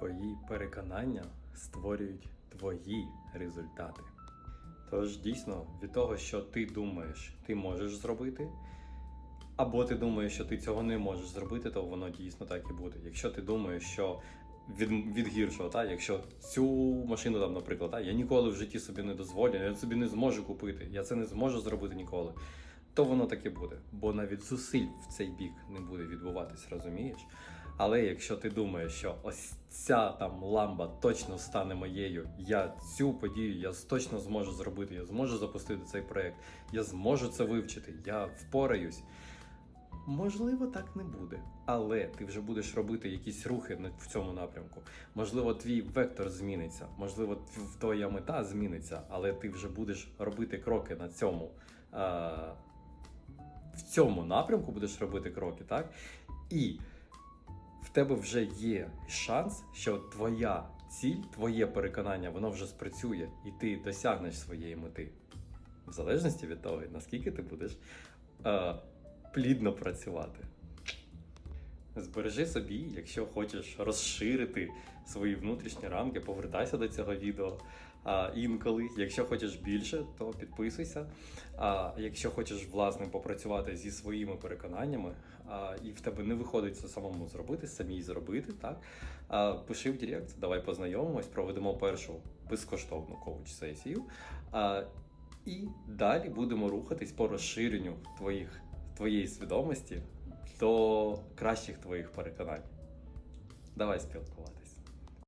Твої переконання створюють твої результати. Тож дійсно, від того, що ти думаєш, ти можеш зробити, або ти думаєш, що ти цього не можеш зробити, то воно дійсно так і буде. Якщо ти думаєш, що від, від гіршого, та, якщо цю машину, там, наприклад, та, я ніколи в житті собі не дозволю, я собі не зможу купити, я це не зможу зробити ніколи, то воно так і буде. Бо навіть зусиль в цей бік не буде відбуватись, розумієш? Але якщо ти думаєш, що ось ця там ламба точно стане моєю, я цю подію я точно зможу зробити, я зможу запустити цей проект, я зможу це вивчити, я впораюсь. Можливо, так не буде, але ти вже будеш робити якісь рухи в цьому напрямку. Можливо, твій вектор зміниться, можливо, твоя мета зміниться, але ти вже будеш робити кроки на цьому. А, в цьому напрямку будеш робити кроки, так? І тебе вже є шанс, що твоя ціль, твоє переконання, воно вже спрацює, і ти досягнеш своєї мети. В залежності від того, наскільки ти будеш е, плідно працювати. Збережи собі, якщо хочеш розширити свої внутрішні рамки, повертайся до цього відео. А, інколи, якщо хочеш більше, то підписуйся. А якщо хочеш власне попрацювати зі своїми переконаннями, а, і в тебе не виходить це самому зробити, самій зробити, так а, пиши в Директ, давай познайомимось, проведемо першу безкоштовну коуч-сесію. А, і далі будемо рухатись по розширенню твоїх, твоєї свідомості до кращих твоїх переконань. Давай спілкувати.